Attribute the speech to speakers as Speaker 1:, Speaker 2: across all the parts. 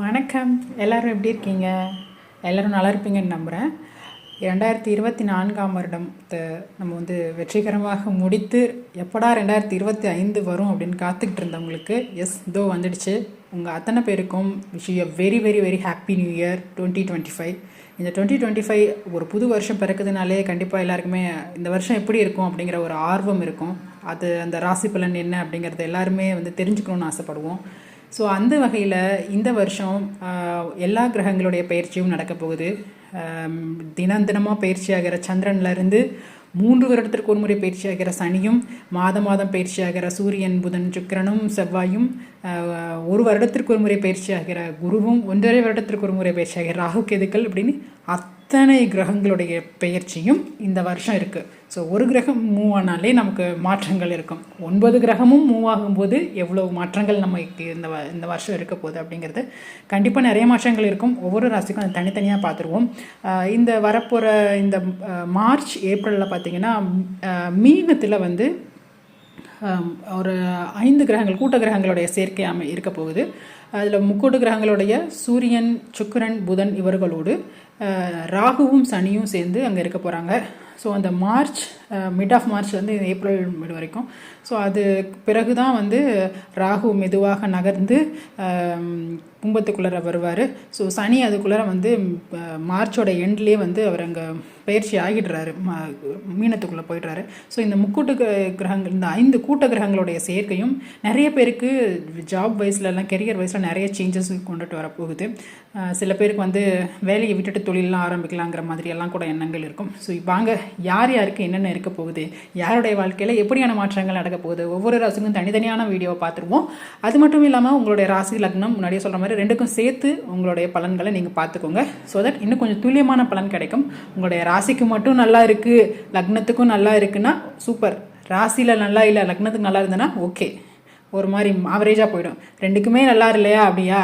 Speaker 1: வணக்கம். எல்லாரும் எப்படி இருக்கீங்க? எல்லோரும் நல்லா இருப்பீங்கன்னு நம்புகிறேன் ரெண்டாயிரத்தி இருபத்தி நான்காம் வருடத்தை நம்ம வந்து வெற்றிகரமாக முடித்து எப்படா ரெண்டாயிரத்தி இருபத்தி ஐந்து வரும் அப்படின்னு காத்துக்கிட்டு இருந்தவங்களுக்கு எஸ் இதோ வந்துடுச்சு. உங்கள் அத்தனை பேருக்கும் wish you very very very happy new year twenty twenty five இந்த டுவெண்ட்டி டுவெண்ட்டி ஃபைவ் ஒரு புது வருஷம் பிறக்குதுனாலே கண்டிப்பாக எல்லாருக்குமே இந்த வருஷம் எப்படி இருக்கும் அப்படிங்கிற ஒரு ஆர்வம் இருக்கும். அது அந்த ராசி பலன் என்ன அப்படிங்கிறத எல்லாருமே வந்து தெரிஞ்சுக்கணும்னு ஆசைப்படுவோம். ஸோ அந்த வகையில் இந்த வருஷம் எல்லா கிரகங்களுடைய பயிற்சியும் நடக்க போகுது. தினம் தினமாக பயிற்சியாகிற ஆகிற இருந்து மூன்று வருடத்திற்கு ஒரு முறை பயிற்சியாகிற சனியும் மாதம் மாதம் பயிற்சியாகிற சூரியன் புதன் சுக்கிரனும் செவ்வாயும் ஒரு வருடத்திற்கு ஒரு முறை பயிற்சியாகிற குருவும் ஒன்றரை வருடத்திற்கு ஒரு முறை பயிற்சியாகிற ராகு கேதுக்கள் அப்படின்னு அத்தனை கிரகங்களுடைய பயிற்சியும் இந்த வருஷம் இருக்குது ஸோ ஒரு கிரகம் மூவ் ஆனாலே நமக்கு மாற்றங்கள் இருக்கும். ஒன்பது கிரகமும் மூவ் ஆகும்போது எவ்வளோ மாற்றங்கள் நமக்கு இந்த வ- இந்த வருஷம் இருக்க போகுது அப்படிங்கிறது கண்டிப்பாக நிறைய மாற்றங்கள் இருக்கும். ஒவ்வொரு ராசிக்கும் அதை தனித்தனியாக பார்த்துருவோம். இந்த வரப்போகிற இந்த மார்ச் ஏப்ரலில் பார்த்திங்கன்னா மீனத்தில் வந்து ஒரு ஐந்து கிரகங்கள் கூட்ட கிரகங்களுடைய சேர்க்கை அமை இருக்க போகுது. அதில் முக்கூட்டு கிரகங்களுடைய சூரியன் சுக்கிரன் புதன் இவர்களோடு ராகுவும் சனியும் சேர்ந்து அங்கே இருக்க போகிறாங்க ஸோ அந்த மார்ச் மிட் ஆஃப் மார்ச்லேருந்து ஏப்ரல் மிட் வரைக்கும். ஸோ அது பிறகு தான் வந்து ராகு மெதுவாக நகர்ந்து கும்பத்துக்குள்ளே வருவார். ஸோ சனி அதுக்குள்ளே வந்து மார்ச்சோட எண்ட்லேயே வந்து அவர் அங்கே பயிற்சி ஆகிடுறாரு. ம- மீனத்துக்குள்ளே போயிடுறாரு. ஸோ இந்த முக்கூட்டு கிரகங்கள் இந்த ஐந்து கூட்ட கிரகங்களுடைய சேர்க்கையும் நிறைய பேருக்கு ஜாப் வைஸ்லலாம் கெரியர் வைஸில் நிறைய சேஞ்சஸ் கொண்டுட்டு வரப்போகுது. சில பேருக்கு வந்து வேலையை விட்டுட்டு தொழிலெலாம் ஆரம்பிக்கலாங்கிற மாதிரியெல்லாம் கூட எண்ணங்கள் இருக்கும். ஸோ வாங்க யார் யாருக்கு என்னென்ன இருக்க போகுது. யாருடைய வாழ்க்கையில் எப்படியான மாற்றங்கள் நடக்க போகுது? ஒவ்வொரு ராசிக்கும் தனித்தனியான வீடியோவை பார்த்துருவோம். அது மட்டும் இல்லாமல் உங்களுடைய ராசி லக்னம் முன்னாடியே சொல்கிற மாதிரி ரெண்டுக்கும் சேர்த்து உங்களுடைய பலன்களை நீங்கள் பார்த்துக்கோங்க. ஸோ தட் இன்னும் கொஞ்சம் துல்லியமான பலன் கிடைக்கும். உங்களுடைய ராசிக்கு மட்டும் நல்லா இருக்குது லக்னத்துக்கும் நல்லா இருக்குன்னா சூப்பர் ராசியில் நல்லா இல்லை லக்னத்துக்கு நல்லா இருந்ததுன்னா ஓகே ஒரு மாதிரி ஆவரேஜாக போயிடும். ரெண்டுக்குமே நல்லா இல்லையா அப்படியா?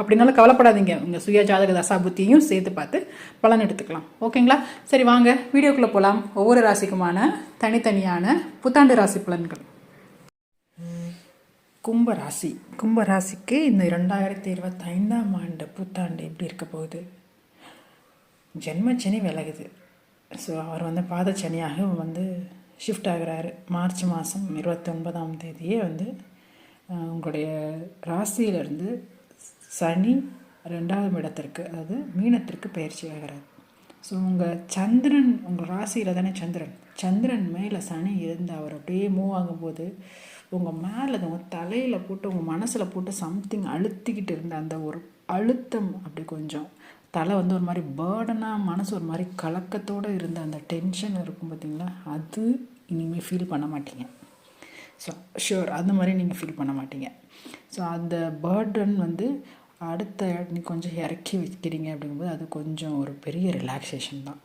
Speaker 1: அப்படின்னாலும் கவலைப்படாதீங்க. உங்கள் சுய ஜாதக தசா புத்தியும் சேர்த்து பார்த்து பலன் எடுத்துக்கலாம். ஓகேங்களா? சரி வாங்க. வீடியோக்குள்ளே போகலாம் ஒவ்வொரு ராசிக்குமான தனித்தனியான புத்தாண்டு ராசி பலன்கள். கும்ப ராசி. கும்ப ராசிக்கு இந்த இரண்டாயிரத்தி இருபத்தைந்தாம் ஆண்டு புத்தாண்டு எப்படி இருக்க போகுது? ஜென்மச்சனி விலகுது. ஸோ அவர் வந்து பாதச்சனியாக வந்து ஷிஃப்ட் ஆகிறாரு. மார்ச் மாதம் இருபத்தொன்பதாம் தேதியே வந்து உங்களுடைய ராசியிலிருந்து சனி ரெண்டாவது இடத்திற்கு அதாவது மீனத்திற்கு பயிற்சி ஆகிறது ஸோ உங்கள் சந்திரன் உங்கள் ராசியில் தானே சந்திரன். சந்திரன் மேலே சனி இருந்து அவர் அப்படியே மூவ் ஆகும்போது உங்கள் மேலே உங்கள் தலையில் போட்டு உங்கள் மனசில் போட்டு சம்திங் அழுத்திக்கிட்டு இருந்த அந்த ஒரு அழுத்தம் அப்படி கொஞ்சம். தலை வந்து ஒரு மாதிரி பேர்டனாக மனசு ஒரு மாதிரி கலக்கத்தோடு இருந்த அந்த டென்ஷன் இருக்கும் பார்த்தீங்களா? அது இனிமேல் ஃபீல் பண்ண மாட்டீங்க. ஸோ ஷூர் அந்த மாதிரி நீங்கள் ஃபீல் பண்ண மாட்டீங்க. ஸோ அந்த பேர்டன் வந்து அடுத்த நீ கொஞ்சம் இறக்கி வைக்கிறீங்க அப்படிங்கும்போது அது கொஞ்சம் ஒரு பெரிய ரிலாக்ஸேஷன் தான்.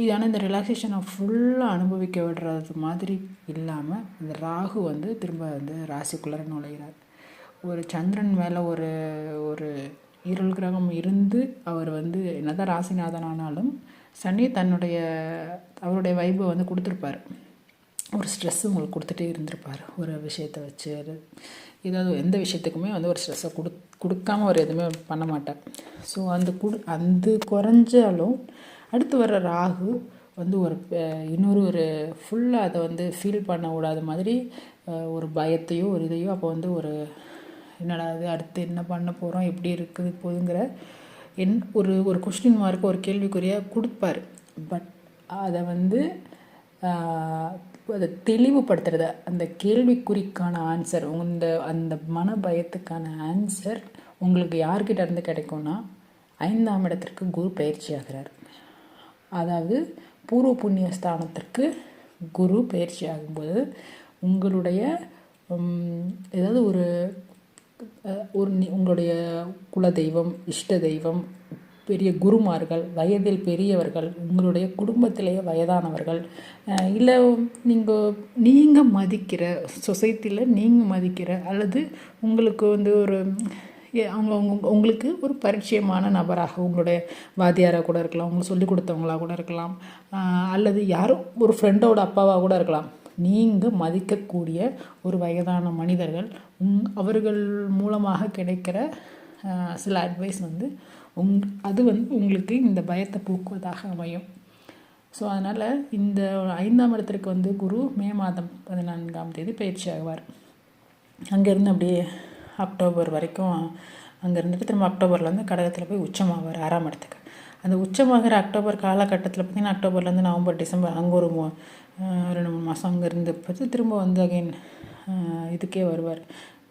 Speaker 1: இது ஆனால் இந்த ரிலாக்ஸேஷனை ஃபுல்லாக அனுபவிக்க விடுறது மாதிரி இல்லாமல் இந்த ராகு வந்து திரும்ப வந்து ராசிக்குள்ளே நுழைகிறார் ஒரு சந்திரன் மேலே ஒரு ஒரு இருள் கிரகம் இருந்து அவர் வந்து என்னதான் ராசிநாதன் ஆனாலும் சனி தன்னுடைய அவருடைய வைபை வந்து கொடுத்துருப்பார். ஒரு ஸ்ட்ரெஸ் உங்களுக்கு கொடுத்துட்டே இருந்திருப்பார். ஒரு விஷயத்தை வச்சு ஏதாவது எந்த விஷயத்துக்குமே வந்து ஒரு ஸ்ட்ரெஸ்ஸை கொடு கொடுக்காம அவர் எதுவுமே பண்ண மாட்டார். ஸோ அந்த குடு அந்த குறைஞ்சாலும் அடுத்து வர்ற ராகு வந்து ஒரு இன்னொரு ஒரு ஃபுல்லாக அதை வந்து ஃபீல் பண்ண விடாத மாதிரி ஒரு பயத்தையோ ஒரு இதையோ அப்போ வந்து ஒரு என்னடா இது அடுத்து என்ன பண்ண போகிறோம் எப்படி இருக்குது போதுங்கிற என் ஒரு ஒரு கொஸ்டின் மார்க்கு ஒரு கேள்விக்குறியாக கொடுப்பார். பட் அதை வந்து அதை தெளிவுபடுத்துறத அந்த கேள்விக்குறிக்கான ஆன்சர் இந்த அந்த மன பயத்துக்கான ஆன்சர் உங்களுக்கு யார்கிட்ட இருந்து கிடைக்கும்னா ஐந்தாம் இடத்திற்கு குரு பயிற்சி ஆகிறார். அதாவது பூர்வ புண்ணிய ஸ்தானத்திற்கு குரு பயிற்சி ஆகும்போது உங்களுடைய ஏதாவது ஒரு ஒரு உங்களுடைய உங்களுடைய குலதெய்வம் இஷ்ட தெய்வம் பெரிய குருமார்கள் வயதில் பெரியவர்கள் உங்களுடைய குடும்பத்திலேயே வயதானவர்கள் இல்லை நீங்கள் நீங்கள் மதிக்கிற சொசைட்டியில் நீங்கள் மதிக்கிற அல்லது உங்களுக்கு வந்து ஒரு அவங்க உங்களுக்கு ஒரு பரிச்சயமான நபராக உங்களுடைய வாத்தியாராக கூட இருக்கலாம் உங்களுக்கு சொல்லிக் கொடுத்தவங்களா கூட இருக்கலாம் அல்லது யாரும் ஒரு ஃப்ரெண்டோட அப்பாவாக கூட இருக்கலாம். நீங்கள் மதிக்கக்கூடிய ஒரு வயதான மனிதர்கள் உங் அவர்கள் மூலமாக கிடைக்கிற சில அட்வைஸ் வந்து உங் அது வந்து உங்களுக்கு இந்த பயத்தை போக்குவதாக அமையும். ஸோ அதனால் இந்த ஐந்தாம் இடத்திற்கு வந்து குரு மே மாதம் பதினான்காம் தேதி பயிற்சி ஆகுவார் அங்கேருந்து அப்படியே அக்டோபர் வரைக்கும் அங்கே இருந்துட்டு திரும்ப அக்டோபர்லேருந்து கடகத்தில் போய் உச்சமாவார் ஆறாம் இடத்துக்கு. அந்த உச்சமாகிற அக்டோபர் காலகட்டத்தில் பார்த்திங்கன்னா அக்டோபர்லேருந்து நவம்பர் டிசம்பர் அங்கே ஒரு மூ- ரெண்டு மூணு மாதம் அங்கே இருந்து பார்த்து திரும்ப வந்து அகைன் இதுக்கே வருவார்.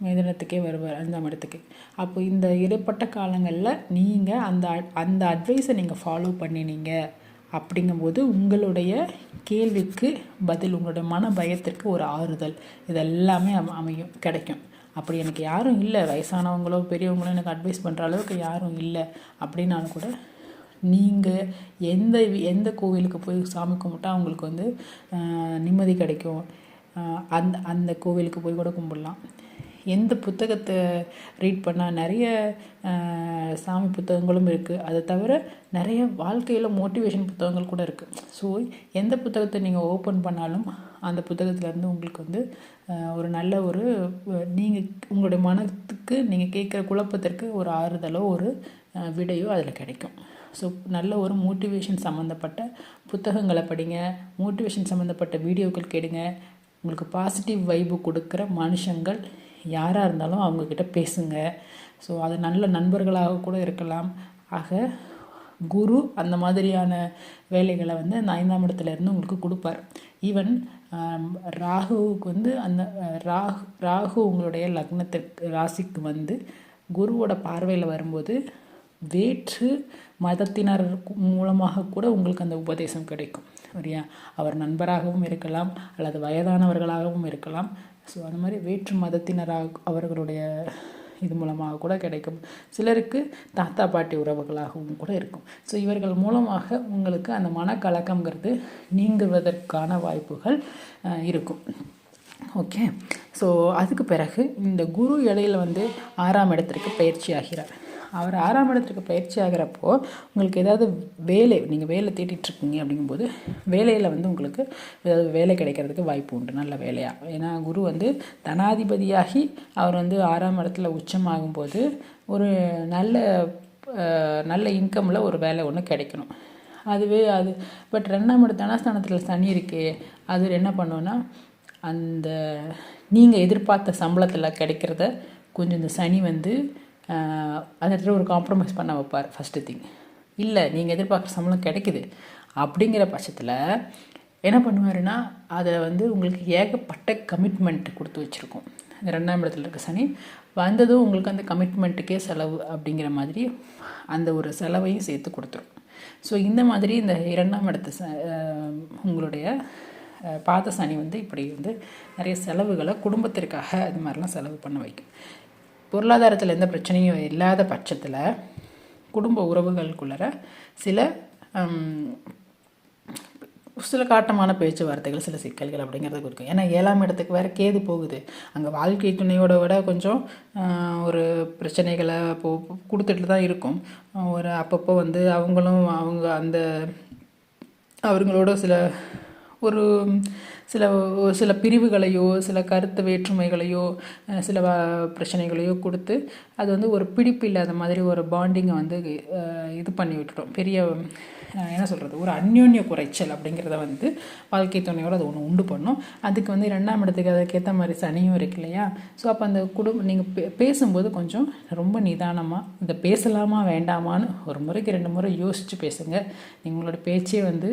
Speaker 1: மிதனத்துக்கே வருவார் அஞ்சாம் இடத்துக்கு அப்போ இந்த இடைப்பட்ட காலங்களில் நீங்கள் அந்த அந்த அட்வைஸை நீங்கள் ஃபாலோ பண்ணினீங்க அப்படிங்கும்போது உங்களுடைய கேள்விக்கு பதில் உங்களுடைய மன பயத்திற்கு ஒரு ஆறுதல். இதெல்லாமே அமையும் கிடைக்கும். அப்படி எனக்கு யாரும் இல்லை. வயசானவங்களோ பெரியவங்களோ எனக்கு அட்வைஸ் பண்ணுற அளவுக்கு யாரும் இல்லை அப்படின்னாலும் கூட நீங்கள் எந்த எந்த கோவிலுக்கு போய் சாமி கும்பிட்டா அவங்களுக்கு வந்து நிம்மதி கிடைக்கும். அந்த அந்த கோவிலுக்கு போய் கூட கும்பிடலாம். எந்த புத்தகத்தை ரீட் பண்ணால் நிறைய சாமி புத்தகங்களும் இருக்குது அதை தவிர நிறைய வாழ்க்கையில் மோட்டிவேஷன் புத்தகங்கள் கூட இருக்குது ஸோ எந்த புத்தகத்தை நீங்கள் ஓப்பன் பண்ணாலும் அந்த புத்தகத்துலேருந்து உங்களுக்கு வந்து ஒரு நல்ல ஒரு நீங்கள் உங்களுடைய மனத்துக்கு நீங்கள் கேட்குற குழப்பத்திற்கு ஒரு ஆறுதலோ ஒரு விடையோ அதில் கிடைக்கும். ஸோ நல்ல ஒரு மோட்டிவேஷன் சம்மந்தப்பட்ட புத்தகங்களை படிங்க. மோட்டிவேஷன் சம்மந்தப்பட்ட வீடியோக்கள் கேடுங்க. உங்களுக்கு பாசிட்டிவ் வைப்பு கொடுக்குற மனுஷங்கள் யாராக இருந்தாலும் அவங்கக்கிட்ட பேசுங்க. ஸோ அது நல்ல நண்பர்களாக கூட இருக்கலாம். ஆக குரு அந்த மாதிரியான வேலைகளை வந்து அந்த ஐந்தாம் இடத்துலேருந்து உங்களுக்கு கொடுப்பார். ஈவன் ராகுவுக்கு வந்து அந்த ராகு ராகு உங்களுடைய லக்னத்திற்கு ராசிக்கு வந்து குருவோட பார்வையில் வரும்போது வேற்று மதத்தினர் மூலமாக கூட உங்களுக்கு அந்த உபதேசம் கிடைக்கும். சரியா? அவர் நண்பராகவும் இருக்கலாம் அல்லது வயதானவர்களாகவும் இருக்கலாம். ஸோ அந்த மாதிரி வேற்று மதத்தினராக அவர்களுடைய இது மூலமாக கூட கிடைக்கும். சிலருக்கு தாத்தா பாட்டி உறவுகளாகவும் கூட இருக்கும். ஸோ இவர்கள் மூலமாக உங்களுக்கு அந்த மனக்கலக்கங்கிறது நீங்குவதற்கான வாய்ப்புகள் இருக்கும். ஓகே ஸோ அதுக்கு பிறகு இந்த குரு இடையில் வந்து ஆறாம் இடத்திற்கு பயிற்சி ஆகிறார் அவர் ஆறாம் இடத்திற்கு பயிற்சி ஆகிறப்போ உங்களுக்கு ஏதாவது வேலை நீங்கள் வேலை தேடிட்டுருக்கீங்க அப்படிங்கும்போது வேலையில் வந்து உங்களுக்கு ஏதாவது வேலை கிடைக்கிறதுக்கு வாய்ப்பு உண்டு நல்ல வேலையாக ஏன்னா குரு வந்து தனாதிபதியாகி அவர் வந்து ஆறாம் இடத்துல உச்சமாகும்போது ஒரு நல்ல நல்ல இன்கமில் ஒரு வேலை ஒன்று கிடைக்கணும். அதுவே அது பட் ரெண்டாம் இடம் தனஸ்தானத்தில் சனி இருக்கே அது என்ன பண்ணுன்னா அந்த நீங்கள் எதிர்பார்த்த சம்பளத்தில் கிடைக்கிறத கொஞ்சம் இந்த சனி வந்து அந்த இடத்துல ஒரு காம்ப்ரமைஸ் பண்ண வைப்பார் ஃபஸ்ட்டு திங் இல்லை நீங்கள் எதிர்பார்க்குற சம்பளம் கிடைக்குது. அப்படிங்கிற பட்சத்தில் என்ன பண்ணுவாருன்னா அதை வந்து உங்களுக்கு ஏகப்பட்ட கமிட்மெண்ட் கொடுத்து வச்சுருக்கோம். இந்த ரெண்டாம் இடத்துல இருக்க சனி வந்ததும் உங்களுக்கு அந்த கமிட்மெண்ட்டுக்கே செலவு அப்படிங்கிற மாதிரி அந்த ஒரு செலவையும் சேர்த்து கொடுத்துரும். ஸோ இந்த மாதிரி இந்த இரண்டாம் இடத்து ச உங்களுடைய பாத சனி வந்து இப்படி வந்து நிறைய செலவுகளை குடும்பத்திற்காக இது மாதிரிலாம் செலவு பண்ண வைக்கும். பொருளாதாரத்தில் எந்த பிரச்சனையும் இல்லாத பட்சத்தில் குடும்ப உறவுகளுக்குள்ளற சில சில காட்டமான பேச்சுவார்த்தைகள் சில சிக்கல்கள் அப்படிங்கிறது இருக்கும் ஏன்னா ஏழாம் இடத்துக்கு வேறு கேது போகுது. அங்கே வாழ்க்கை துணையோட விட கொஞ்சம் ஒரு பிரச்சனைகளை போ கொடுத்துட்டு தான் இருக்கும். ஒரு அப்பப்போ வந்து அவங்களும் அவங்க அந்த அவங்களோட சில ஒரு சில சில பிரிவுகளையோ சில கருத்து வேற்றுமைகளையோ சில பிரச்சனைகளையோ கொடுத்து அது வந்து ஒரு பிடிப்பு இல்லாத மாதிரி ஒரு பாண்டிங்கை வந்து இது பண்ணி விட்டுட்டோம். பெரிய என்ன சொல்கிறது ஒரு அந்யோன்ய குறைச்சல் அப்படிங்கிறத வந்து வாழ்க்கை துணையோடு அது ஒன்று உண்டு பண்ணும். அதுக்கு வந்து ரெண்டாம் இடத்துக்கு அதுக்கேற்ற மாதிரி சனியும் இருக்கு இல்லையா? ஸோ அப்போ அந்த குடும்பம் நீங்கள் பே பேசும்போது கொஞ்சம் ரொம்ப நிதானமாக இதை பேசலாமா வேண்டாமான்னு ஒரு முறைக்கு ரெண்டு முறை யோசித்து பேசுங்க. உங்களோட பேச்சே வந்து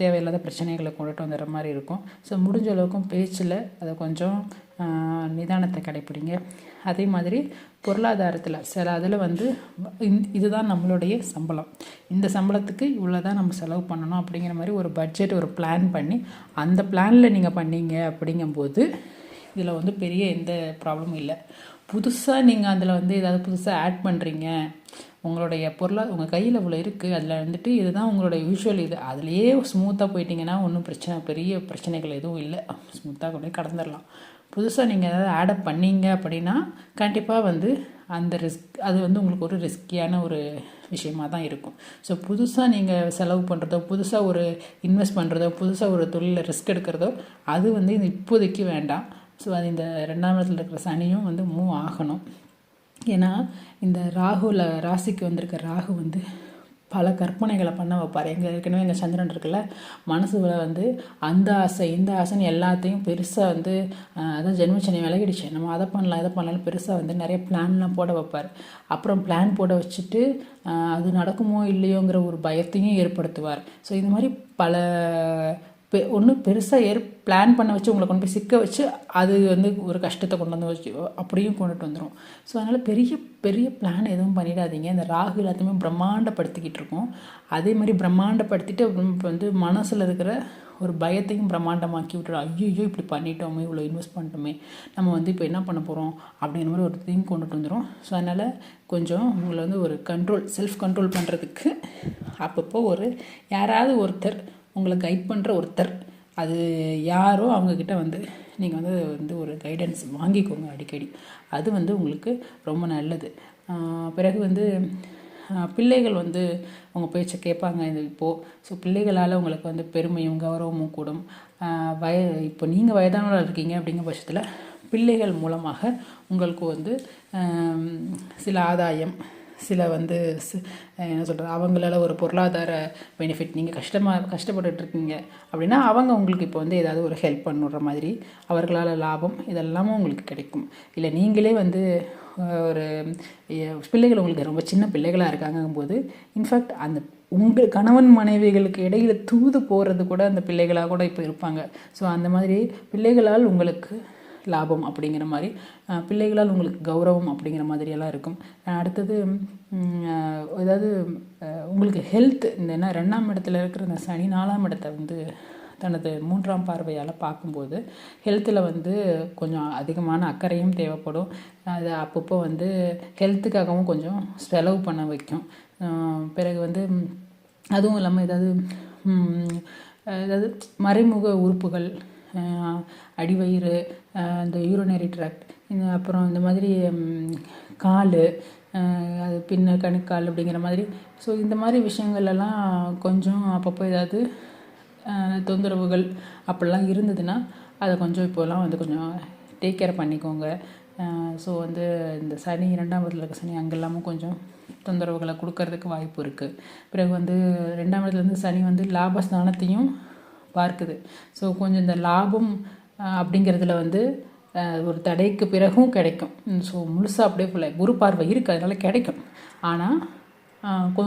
Speaker 1: தேவையில்லாத பிரச்சனைகளை கொண்டுட்டு வந்துடுற மாதிரி இருக்கும். ஸோ முடிஞ்ச அளவுக்கும் பேச்சில் அதை கொஞ்சம் நிதானத்தை கடைப்பிடிங்க. அதே மாதிரி பொருளாதாரத்தில் சில அதில் வந்து இதுதான் நம்மளுடைய சம்பளம். இந்த சம்பளத்துக்கு இவ்வளோ தான் நம்ம செலவு பண்ணணும் அப்படிங்கிற மாதிரி ஒரு பட்ஜெட் ஒரு பிளான் பண்ணி அந்த பிளானில் நீங்கள் பண்ணீங்க அப்படிங்கும்போது இதில் வந்து பெரிய எந்த ப்ராப்ளமும் இல்லை. புதுசாக நீங்கள் அதில் வந்து ஏதாவது புதுசாக ஆட் பண்ணுறீங்க உங்களுடைய பொருளா உங்கள் கையில் இவ்வளோ இருக்குது அதில் வந்துட்டு இதுதான் உங்களுடைய யூஷுவல் இது. அதுலேயே ஸ்மூத்தாக போயிட்டீங்கன்னா ஒன்றும் பிரச்சனை பெரிய பிரச்சனைகள் எதுவும் இல்லை. ஸ்மூத்தாக கொண்டு கடந்துடலாம் புதுசாக நீங்கள் ஏதாவது ஆடப் பண்ணீங்க அப்படின்னா கண்டிப்பாக வந்து அந்த ரிஸ்க் அது வந்து உங்களுக்கு ஒரு ரிஸ்கியான ஒரு விஷயமா தான் இருக்கும். ஸோ புதுசாக நீங்கள் செலவு பண்ணுறதோ புதுசாக ஒரு இன்வெஸ்ட் பண்ணுறதோ புதுசாக ஒரு தொழிலில் ரிஸ்க் எடுக்கிறதோ அது வந்து இது இப்போதைக்கு வேண்டாம். ஸோ அது இந்த ரெண்டாம் இடத்துல இருக்கிற சனியும் வந்து மூவ் ஆகணும். ஏன்னா இந்த ராகுவில் ராசிக்கு வந்திருக்க ராகு வந்து பல கற்பனைகளை பண்ண வைப்பார். எங்கள் ஏற்கனவே எங்கள் சந்திரன் இருக்குல்ல மனசுல வந்து அந்த ஆசை இந்த ஆசைன்னு எல்லாத்தையும் பெருசாக வந்து அதான் ஜென்மச்சனி விலகிடுச்சு. நம்ம அதை பண்ணலாம் இதை பண்ணலாம் பெருசாக வந்து நிறைய பிளான்லாம் போட வைப்பார். அப்புறம் பிளான் போட வச்சுட்டு அது நடக்குமோ இல்லையோங்கிற ஒரு பயத்தையும் ஏற்படுத்துவார். ஸோ இந்த மாதிரி பல பெ ஒன்று பெருசாக ஏற் பிளான் பண்ண வச்சு உங்களை கொண்டு போய் சிக்க வச்சு அது வந்து ஒரு கஷ்டத்தை கொண்டு வந்து வச்சு அப்படியும் கொண்டுட்டு வந்துடும் ஸோ அதனால் பெரிய பெரிய பிளான் எதுவும் பண்ணிடாதீங்க. இந்த ராகு எல்லாத்தையுமே பிரம்மாண்டப்படுத்திக்கிட்டு இருக்கோம். அதே மாதிரி பிரம்மாண்டப்படுத்திட்டு அப்புறம் வந்து மனசில் இருக்கிற ஒரு பயத்தையும் பிரம்மாண்டமாக்கி விட்டுடும் ஐயோ இப்படி பண்ணிட்டோமே இவ்வளோ இன்வெஸ்ட் பண்ணிட்டோமே. நம்ம வந்து இப்போ என்ன பண்ண போகிறோம் அப்படிங்கிற மாதிரி ஒரு திங் கொண்டுட்டு வந்துடும் ஸோ அதனால் கொஞ்சம் உங்களை வந்து ஒரு கண்ட்ரோல் செல்ஃப் கண்ட்ரோல் பண்ணுறதுக்கு அப்பப்போ ஒரு யாராவது ஒருத்தர் உங்களை கைட் பண்ணுற ஒருத்தர். அது யாரோ அவங்கக்கிட்ட வந்து நீங்கள் வந்து வந்து ஒரு கைடன்ஸ் வாங்கிக்கோங்க அடிக்கடி. அது வந்து உங்களுக்கு ரொம்ப நல்லது. பிறகு வந்து பிள்ளைகள் வந்து உங்கள் பேச்சை கேட்பாங்க. இது இப்போது ஸோ பிள்ளைகளால் உங்களுக்கு வந்து பெருமையும் கௌரவமும் கூடும். வய இப்போ நீங்கள் வயதானவராக இருக்கீங்க அப்படிங்கிற பட்சத்தில் பிள்ளைகள் மூலமாக உங்களுக்கு வந்து சில ஆதாயம் சில வந்து என்ன சொல்கிறது அவங்களால ஒரு பொருளாதார பெனிஃபிட் நீங்கள் கஷ்டமாக கஷ்டப்பட்டுட்டு இருக்கீங்க அப்படின்னா அவங்க உங்களுக்கு இப்போ வந்து ஏதாவது ஒரு ஹெல்ப் பண்ணுற மாதிரி அவர்களால் லாபம் இதெல்லாமும் உங்களுக்கு கிடைக்கும். இல்லை நீங்களே வந்து ஒரு பிள்ளைகள் உங்களுக்கு ரொம்ப சின்ன பிள்ளைகளாக இருக்காங்கும்போது இன்ஃபேக்ட் அந்த உங்கள் கணவன் மனைவிகளுக்கு இடையில் தூது போகிறது கூட அந்த பிள்ளைகளாக கூட இப்போ இருப்பாங்க. ஸோ அந்த மாதிரி பிள்ளைகளால் உங்களுக்கு லாபம் அப்படிங்கிற மாதிரி பிள்ளைகளால் உங்களுக்கு கௌரவம் அப்படிங்கிற மாதிரியெல்லாம் இருக்கும். அடுத்தது ஏதாவது உங்களுக்கு ஹெல்த் இந்த என்ன ரெண்டாம் இடத்துல இருக்கிற இந்த சனி நாலாம் இடத்தை வந்து தனது மூன்றாம் பார்வையால் பார்க்கும்போது ஹெல்த்தில் வந்து கொஞ்சம் அதிகமான அக்கறையும் தேவைப்படும். அது அப்பப்போ வந்து ஹெல்த்துக்காகவும் கொஞ்சம் செலவு பண்ண வைக்கும். பிறகு வந்து அதுவும் இல்லாமல் ஏதாவது ஏதாவது மறைமுக உறுப்புகள் அடிவயிறு இந்த யூரினரி ட்ராக்ட் இந்த அப்புறம் இந்த மாதிரி கால் அது பின்ன கணுக்கால் அப்படிங்கிற மாதிரி. ஸோ இந்த மாதிரி விஷயங்கள் எல்லாம் கொஞ்சம் அப்பப்போ ஏதாவது தொந்தரவுகள் அப்படிலாம் இருந்ததுன்னா அதை கொஞ்சம் இப்போலாம் வந்து கொஞ்சம் டேக் கேர் பண்ணிக்கோங்க. ஸோ வந்து இந்த சனி இரண்டாம் இடத்துல இருக்க சனி அங்கெல்லாமும் கொஞ்சம் தொந்தரவுகளை கொடுக்கறதுக்கு வாய்ப்பு இருக்குது பிறகு வந்து ரெண்டாம் இடத்துலேருந்து சனி வந்து லாபஸ்தானத்தையும் பார்க்குது. ஸோ கொஞ்சம் இந்த லாபம் அப்படிங்கிறதுல வந்து ஒரு தடைக்கு பிறகும் கிடைக்கும். ஸோ முழுசாக அப்படியே ஃபுல்லாக குரு பார்வை இருக்குது அதனால் கிடைக்கும். ஆனால்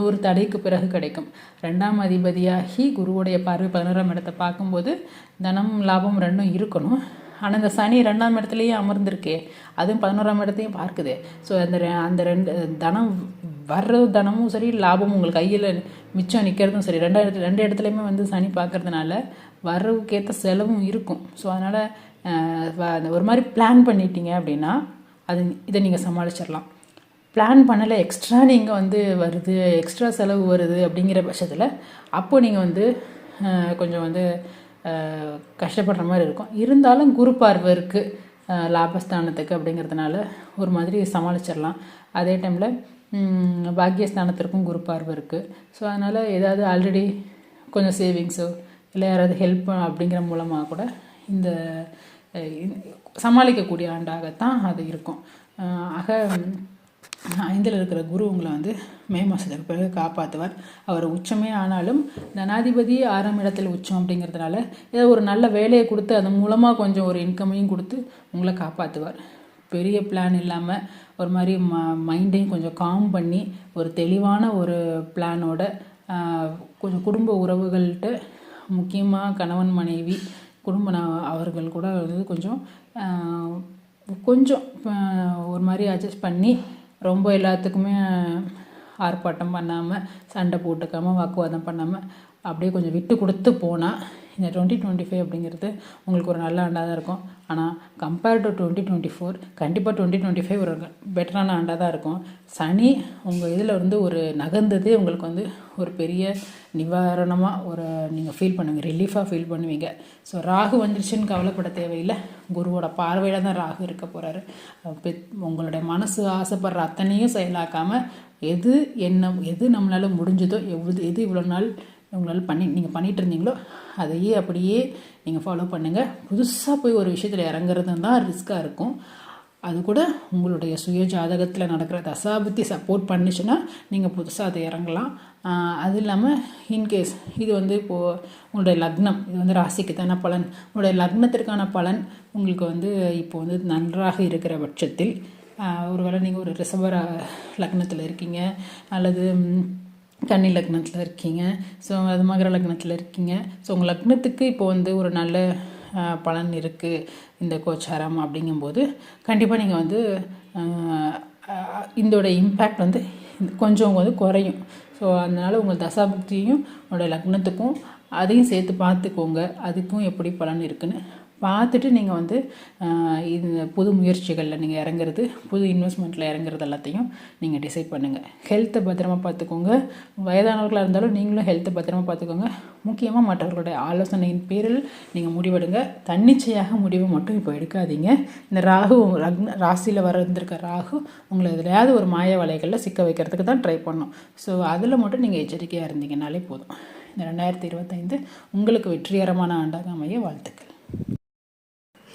Speaker 1: ஒரு தடைக்கு பிறகு கிடைக்கும். ரெண்டாம் அதிபதியாகி குருவுடைய பார்வை பதினோராம் இடத்தை பார்க்கும்போது தனம் லாபம் ரெண்டும் இருக்கணும். ஆனால் இந்த சனி ரெண்டாம் இடத்துலையே அமர்ந்திருக்கே அதுவும் பதினோராம் இடத்தையும் பார்க்குது. ஸோ அந்த அந்த ரெண்டு தனம் வர்ற தனமும் சரி லாபமும் உங்களுக்கு கையில் மிச்சம் நிற்கிறதும் சரி. ரெண்டாயிரத்து ரெண்டு இடத்துலையுமே வந்து சனி பார்க்கறதுனால வரவுக்கேற்ற செலவும் இருக்கும். ஸோ அதனால் ஒரு மாதிரி பிளான் பண்ணிட்டீங்க அப்படின்னா அது இதை நீங்கள் சமாளிச்சிடலாம் பிளான் பண்ணலை எக்ஸ்ட்ரா நீங்கள் வந்து வருது எக்ஸ்ட்ரா செலவு வருது அப்படிங்கிற பட்சத்தில் அப்போ நீங்கள் வந்து கொஞ்சம் வந்து கஷ்டப்படுற மாதிரி இருக்கும். இருந்தாலும் குரு பார்வை இருக்குது லாபஸ்தானத்துக்கு அப்படிங்கிறதுனால ஒரு மாதிரி சமாளிச்சிடலாம் அதே டைமில் பாக்கியஸ்தானத்திற்கும் குரு பார்வை இருக்குது ஸோ அதனால் ஏதாவது ஆல்ரெடி கொஞ்சம் சேவிங்ஸோ இல்லை யாராவது ஹெல்ப் அப்படிங்கிற மூலமாக கூட இந்த சமாளிக்கக்கூடிய ஆண்டாகத்தான் அது இருக்கும். ஆக ஐந்தில் இருக்கிற குரு உங்களை வந்து மே மாதத்துக்கு பிறகு காப்பாற்றுவார் அவர் உச்சமே ஆனாலும் தனாதிபதி ஆறாம் இடத்துல உச்சம் அப்படிங்கிறதுனால ஏதோ ஒரு நல்ல வேலையை கொடுத்து அதன் மூலமாக கொஞ்சம் ஒரு இன்கமையும் கொடுத்து உங்களை காப்பாற்றுவார் பெரிய பிளான் இல்லாமல் ஒரு மாதிரி ம மைண்டையும் கொஞ்சம் காம் பண்ணி ஒரு தெளிவான ஒரு பிளானோட கொஞ்சம் குடும்ப உறவுகள்கிட்ட முக்கியமாக கணவன் மனைவி குடும்ப அவர்கள் கூட வந்து கொஞ்சம் கொஞ்சம் ஒரு மாதிரி அட்ஜஸ்ட் பண்ணி ரொம்ப எல்லாத்துக்குமே ஆர்ப்பாட்டம் பண்ணாமல் சண்டை போட்டுக்காமல் வாக்குவாதம் பண்ணாமல் அப்படியே கொஞ்சம் விட்டு கொடுத்து போனால் இந்த டுவெண்ட்டி டுவெண்ட்டி ஃபைவ் அப்படிங்கிறது உங்களுக்கு ஒரு நல்ல ஆண்டாக தான் இருக்கும். ஆனால் compared to twenty twenty four கண்டிப்பாக டுவெண்ட்டி டுவெண்ட்டி ஃபைவ் ஒரு பெட்டரான ஆண்டாக தான் இருக்கும். சனி உங்கள் இதில் வந்து ஒரு நகர்ந்ததே உங்களுக்கு வந்து ஒரு பெரிய நிவாரணமாக ஒரு நீங்கள் ஃபீல் பண்ணுவீங்க ரிலீஃபாக ஃபீல் பண்ணுவீங்க. ஸோ ராகு வந்துருச்சுன்னு கவலைப்பட தேவையில்லை. குருவோட பார்வையில் தான் ராகு இருக்க போகிறாரு உங்களுடைய மனசு ஆசைப்படுற அத்தனையும் செயலாக்காமல் எது என்ன எது நம்மளால் முடிஞ்சதோ எவ்வளோ எது இவ்வளோ நாள் உங்களால் பண்ணி நீங்கள் பண்ணிகிட்டு இருந்தீங்களோ அதையே அப்படியே நீங்கள் ஃபாலோ பண்ணுங்கள் புதுசாக போய் ஒரு விஷயத்தில் இறங்குறது தான் ரிஸ்க்காக இருக்கும். அது கூட உங்களுடைய சுய ஜாதகத்தில் நடக்கிற தசாபுத்தி சப்போர்ட் பண்ணுச்சுன்னா நீங்கள் புதுசாக அதை இறங்கலாம். அது இல்லாமல் இன்கேஸ் இது வந்து இப்போது உங்களுடைய லக்னம் இது வந்து ராசிக்கு தான பலன். உங்களுடைய லக்னத்திற்கான பலன் உங்களுக்கு வந்து இப்போ வந்து நன்றாக இருக்கிற பட்சத்தில் ஒருவேளை நீங்கள் ஒரு ரிசர்வ லக்னத்தில் இருக்கீங்க அல்லது கன்னி லக்னத்தில் இருக்கீங்க. ஸோ அது மகர லக்னத்தில் இருக்கீங்க. ஸோ உங்கள் லக்னத்துக்கு இப்போ வந்து ஒரு நல்ல பலன் இருக்குது இந்த கோச்சாரம் அப்படிங்கும்போது கண்டிப்பாக நீங்கள் வந்து இதோட இம்பேக்ட் வந்து கொஞ்சம் வந்து குறையும். ஸோ அதனால் உங்கள் தசாபுக்தியும் உங்களோட லக்னத்துக்கும் அதையும் சேர்த்து பார்த்துக்கோங்க. அதுக்கும் எப்படி பலன் இருக்குன்னு பார்த்துட்டு நீங்கள் வந்து இந்த புது முயற்சிகளில் நீங்கள் இறங்குறது புது இன்வெஸ்ட்மெண்ட்டில் இறங்குறது எல்லாத்தையும் நீங்கள் டிசைட் பண்ணுங்கள் ஹெல்த்தை பத்திரமா பார்த்துக்கோங்க. வயதானவர்களாக இருந்தாலும் நீங்களும் ஹெல்த்தை பத்திரமா பார்த்துக்கோங்க. முக்கியமாக மற்றவர்களுடைய ஆலோசனையின் பேரில் நீங்கள் முடிவெடுங்க. தன்னிச்சையாக முடிவு மட்டும் இப்போ எடுக்காதீங்க. இந்த ராகு லக்ன ராசியில் வர ராகு உங்களை எதுலையாவது ஒரு மாய வலைகளில் சிக்க வைக்கிறதுக்கு தான் ட்ரை பண்ணோம். ஸோ அதில் மட்டும் நீங்கள் எச்சரிக்கையாக இருந்தீங்கனாலே போதும். இந்த ரெண்டாயிரத்தி இருபத்தைந்து உங்களுக்கு வெற்றிகரமான ஆண்டாக அமைய வாழ்த்துக்கள்.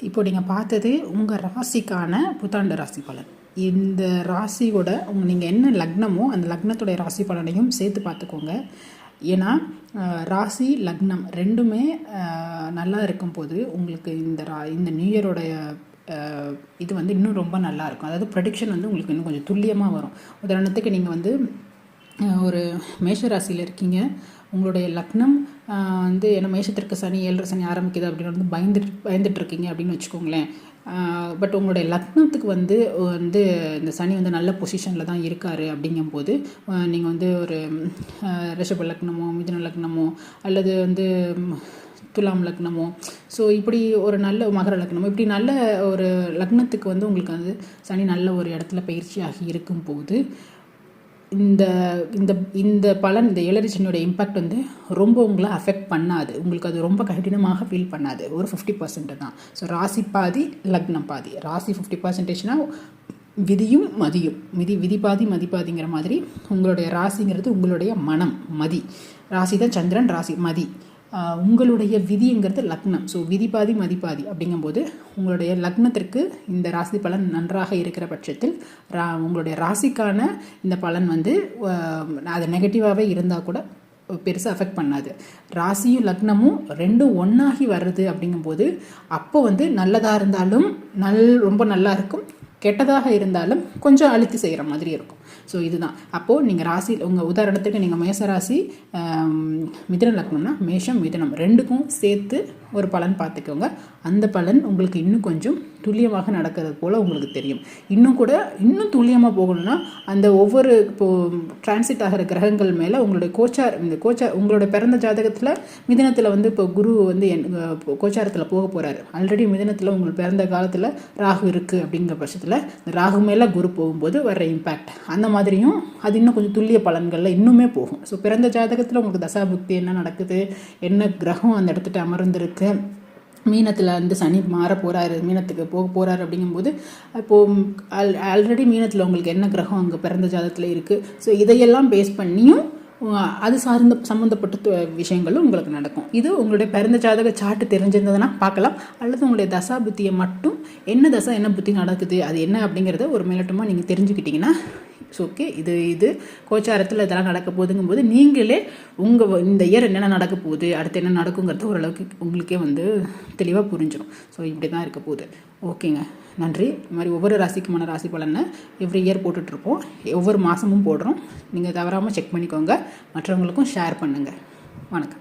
Speaker 1: இப்போ நீங்கள் பார்த்தது உங்கள் ராசிக்கான புத்தாண்டு ராசி பலன். இந்த ராசியோட உங்க நீங்கள் என்ன லக்னமோ அந்த லக்னத்துடைய ராசி பலனையும் சேர்த்து பார்த்துக்கோங்க. ஏன்னா ராசி லக்னம் ரெண்டுமே நல்லா இருக்கும்போது உங்களுக்கு இந்த ரா இந்த நியூ இயரோடைய இது வந்து இன்னும் ரொம்ப நல்லா இருக்கும். அதாவது ப்ரடிக்ஷன் வந்து உங்களுக்கு இன்னும் கொஞ்சம் துல்லியமாக வரும். உதாரணத்துக்கு நீங்கள் வந்து ஒரு மேஷ ராசியில் இருக்கீங்க. உங்களுடைய லக்னம் வந்து என்ன மேஷத்திற்கு சனி ஏழரை சனி ஆரம்பிக்குது அப்படின்னு வந்து பயந்துட்டு பயந்துட்டு இருக்கீங்க அப்படின்னு வச்சுக்கோங்களேன். பட் உங்களுடைய லக்னத்துக்கு வந்து வந்து இந்த சனி வந்து நல்ல பொசிஷனில் தான் இருக்கார் அப்படிங்கும்போது நீங்கள் வந்து ஒரு ரிஷப லக்னமோ மிதுன லக்னமோ அல்லது வந்து துலாம் லக்னமோ ஸோ இப்படி ஒரு நல்ல மகர லக்னமோ இப்படி நல்ல ஒரு லக்னத்துக்கு வந்து உங்களுக்கு வந்து சனி நல்ல ஒரு இடத்துல பயிற்சியாகி இருக்கும்போது இந்த இந்த இந்த பலன் இந்த ஏழரிச்சனியோட இம்பாக்ட் வந்து ரொம்ப உங்களை அஃபெக்ட் பண்ணாது. உங்களுக்கு அது ரொம்ப கடினமாக ஃபீல் பண்ணாது. ஒரு ஃபிஃப்டி பர்சன்ட் தான். ஸோ ராசி பாதி லக்னம் பாதி. ராசி ஃபிஃப்டி பர்சன்டேஜ்னால் விதியும் மதியும். விதி விதி பாதி மதி பாதிங்கிற மாதிரி உங்களுடைய ராசிங்கிறது உங்களுடைய மனம் மதி. ராசி தான் சந்திரன் ராசி மதி. உங்களுடைய விதிங்கிறது லக்னம். ஸோ விதி பாதி மதிப்பாதி அப்படிங்கும்போது உங்களுடைய லக்னத்திற்கு இந்த ராசி பலன் நன்றாக இருக்கிற பட்சத்தில் ரா உங்களுடைய ராசிக்கான இந்த பலன் வந்து அது நெகட்டிவாகவே இருந்தால் கூட பெருசாக அஃபெக்ட் பண்ணாது. ராசியும் லக்னமும் ரெண்டும் ஒன்றாகி வர்றது அப்படிங்கும்போது அப்போ வந்து நல்லதாக இருந்தாலும் நல் ரொம்ப நல்லா இருக்கும். கெட்டதாக இருந்தாலும் கொஞ்சம் அழுத்தி செய்கிற மாதிரி இருக்கும். ஸோ இதுதான். அப்போது நீங்கள் ராசி உங்கள் உதாரணத்துக்கு நீங்கள் மேச ராசி ஆம், லக்னம்னா மேஷம் மிதனம். ரெண்டுக்கும் சேர்த்து ஒரு பலன் பார்த்துக்கோங்க. அந்த பலன் உங்களுக்கு இன்னும் கொஞ்சம் துல்லியமாக நடக்கிறது போல் உங்களுக்கு தெரியும். இன்னும் கூட இன்னும் துல்லியமாக போகணும்னா அந்த ஒவ்வொரு இப்போது டிரான்சிட் ஆகிற கிரகங்கள் மேலே உங்களுடைய கோச்சார் இந்த கோச்சார் உங்களுடைய பிறந்த ஜாதகத்தில் மிதனத்தில் வந்து இப்போ குரு வந்து என் கோச்சாரத்தில் போக போகிறார் ஆல்ரெடி மிதனத்தில் உங்களுக்கு பிறந்த காலத்தில் ராகு இருக்குது அப்படிங்கிற பட்சத்தில் இந்த ராகு மேலே குரு போகும்போது வர்ற இம்பேக்ட் அந்த மாதிரியும் அது இன்னும் கொஞ்சம் துல்லிய பலன்களில் இன்னுமே போகும். ஸோ பிறந்த ஜாதகத்தில் உங்களுக்கு தசாபுக்தி என்ன நடக்குது? என்ன கிரகம் அந்த இடத்துட்டு அமர்ந்திருக்கு? மீனத்தில் வந்து சனி மாற போகிறாரு மீனத்துக்கு போக போகிறாரு அப்படிங்கும்போது இப்போது ஆல் ஆல்ரெடி மீனத்தில் உங்களுக்கு என்ன கிரகம் அங்கே பிறந்த ஜாதகத்தில் இருக்குது ஸோ இதையெல்லாம் பேஸ் பண்ணியும் அது சார்ந்த சம்மந்தப்பட்ட விஷயங்களும் உங்களுக்கு நடக்கும். இது உங்களுடைய பிறந்த ஜாதக சாட்டு தெரிஞ்சிருந்ததுன்னா பார்க்கலாம். அல்லது உங்களுடைய தசா புத்தியை மட்டும் என்ன தசா என்ன புத்தி நடக்குது அது என்ன அப்படிங்கிறத ஒரு மேலட்டமாக நீங்கள் தெரிஞ்சுக்கிட்டிங்கன்னா ஓகே இது இது கோச்சாரத்தில் இதெல்லாம் நடக்க போகுதுங்கும்போது நீங்களே உங்கள் இந்த இயர் என்னென்ன நடக்க போகுது அடுத்து என்ன நடக்குங்கிறது ஓரளவுக்கு உங்களுக்கே வந்து தெளிவாக புரிஞ்சிடும் ஸோ இப்படி தான் இருக்க போகுது ஓகேங்க நன்றி. இது மாதிரி ஒவ்வொரு ராசிக்குமான ராசி பலனை எவ்ரி இயர் போட்டுட்ருப்போம். ஒவ்வொரு மாதமும் போடுறோம். நீங்கள் தவறாமல் செக் பண்ணிக்கோங்க. மற்றவங்களுக்கும் ஷேர் பண்ணுங்கள் வணக்கம்.